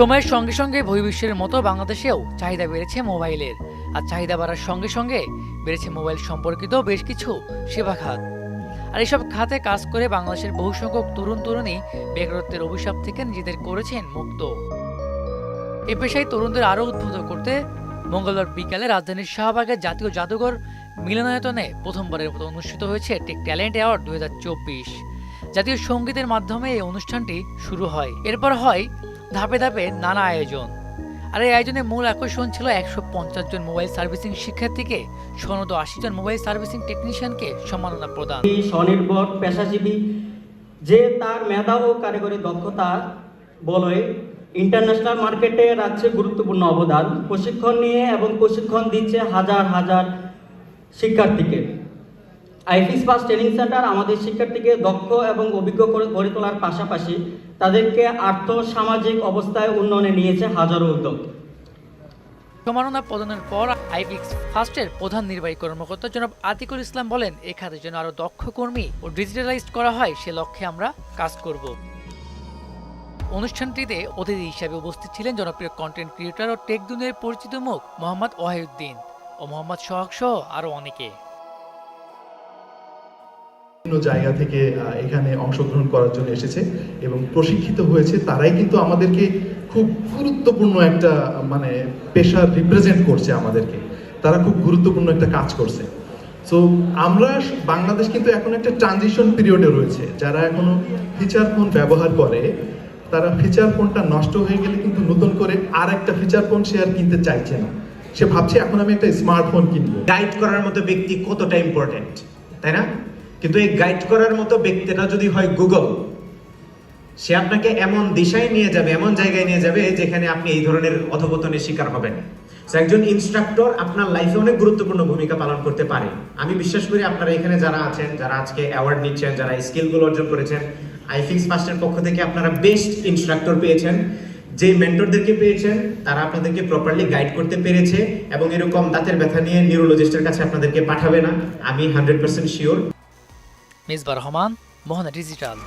সময়ের সঙ্গে সঙ্গে বহির্বিশ্বের মতো বাংলাদেশেও চাহিদা বেড়েছে মোবাইলের। আর চাহিদা বাড়ার সঙ্গে সঙ্গে বেড়েছে মোবাইল সম্পর্কিত বেশ কিছু সেবা খাত। আর এসব খাতে কাজ করে বাংলাদেশের বহু সংখ্যক তরুণ, তরুণী বেকারত্বের অভিশাপ থেকে নিজেদের করেছেন মুক্ত। এ পেশায় তরুণদের আরও উদ্বুদ্ধ করতে মঙ্গলবার বিকালে রাজধানীর শাহবাগের জাতীয় জাদুঘর মিলনায়তনে প্রথমবারের মতো অনুষ্ঠিত হয়েছে টেক ট্যালেন্ট অ্যাওয়ার্ড দুই হাজার চব্বিশ। জাতীয় সঙ্গীতের মাধ্যমে এই অনুষ্ঠানটি শুরু হয়। এরপর হয় ধাপে ধাপে নানা আয়োজন। আর এই আয়োজনের মূল আকর্ষণ ছিল একশো পঞ্চাশ জন মোবাইল সার্ভিসিং শিক্ষার্থীকে সনদ আশি জন মোবাইল সার্ভিসিং টেকনিশিয়ানকে সম্মাননা প্রদান। স্বনির্ভর পেশাজীবী যে তার মেধা ও কারিগরি দক্ষতা বলে ইন্টারন্যাশনাল মার্কেটে রাখছে গুরুত্বপূর্ণ অবদান। প্রশিক্ষণ নিয়ে এবং প্রশিক্ষণ দিচ্ছে হাজার হাজার শিক্ষার্থীকে। আইফিস পাস ট্রেনিং সেন্টার আমাদের শিক্ষার্থীকে দক্ষ এবং অভিজ্ঞ গড়ে তোলার পাশাপাশি তাদেরকে আর্থ সামাজিক অবস্থায় উন্নয়নে নিয়েছে হাজারো উদ্যোগ। সম্মাননা প্রদানের পর আইপিক্স ফার্স্টের প্রধান নির্বাহী কর্মকর্তা জনাব আতিকুল ইসলাম বলেন, এ খাতে যেন আরও দক্ষ কর্মী ও ডিজিটালাইজড করা হয়, সে লক্ষ্যে আমরা কাজ করব। অনুষ্ঠানটিতে অতিথি হিসাবে উপস্থিত ছিলেন জনপ্রিয় কন্টেন্ট ক্রিয়েটর ও টেক দুনিয়ার পরিচিত মুখ মোহাম্মদ ওয়াহিউদ্দিন ও মোহাম্মদ সোহাগ সহ আরও অনেকে। বিভিন্ন জায়গা থেকে এখানে অংশগ্রহণ করার জন্য এসেছে এবং প্রশিক্ষিত হয়েছে। তারাই কিন্তু আমাদেরকে খুব গুরুত্বপূর্ণ একটা মানে পেশা রিপ্রেজেন্ট করছে আমাদেরকে। তারা খুব গুরুত্বপূর্ণ একটা কাজ করছে। সো আমরা বাংলাদেশ কিন্তু এখন একটা ট্রানজিশন পিরিয়ডে রয়েছে। যারা এখনও ফিচার ফোন ব্যবহার করে, তারা ফিচার ফোনটা নষ্ট হয়ে গেলে কিন্তু নতুন করে আর একটা ফিচার ফোন সে আর কিনতে চাইছে না। সে ভাবছে, এখন আমি একটা স্মার্টফোন কিনবো। গাইড করার মতো ব্যক্তি কতটা ইম্পর্টেন্ট তাই না? কিন্তু এই গাইড করার মতো ব্যক্তিটা যদি হয় গুগল সে আপনাকে এমন দিশায় নিয়ে যাবে, এমন জায়গায় নিয়ে যাবে যেখানে আপনি এই ধরনের অধপতনের শিকার হবেন। একজন ইনস্ট্রাক্টর আপনার লাইফে অনেক গুরুত্বপূর্ণ ভূমিকা পালন করতে পারে। আমি বিশ্বাস করি আপনারা এখানে যারা আছেন, যারা আজকে অ্যাওয়ার্ড নিচ্ছেন, যারা স্কিলগুলো অর্জন করেছেন আইফিক্স ফার্স্টের পক্ষ থেকে আপনারা বেস্ট ইনস্ট্রাক্টর পেয়েছেন। যে মেন্টরদেরকে পেয়েছেন, তারা আপনাদেরকে প্রপারলি গাইড করতে পেরেছে এবং এরকম দাঁতের ব্যথা নিয়ে নিউরোলজিস্টের কাছে আপনাদেরকে পাঠাবে না। আমি hundred percent sure Misbah Rahman Mohona digital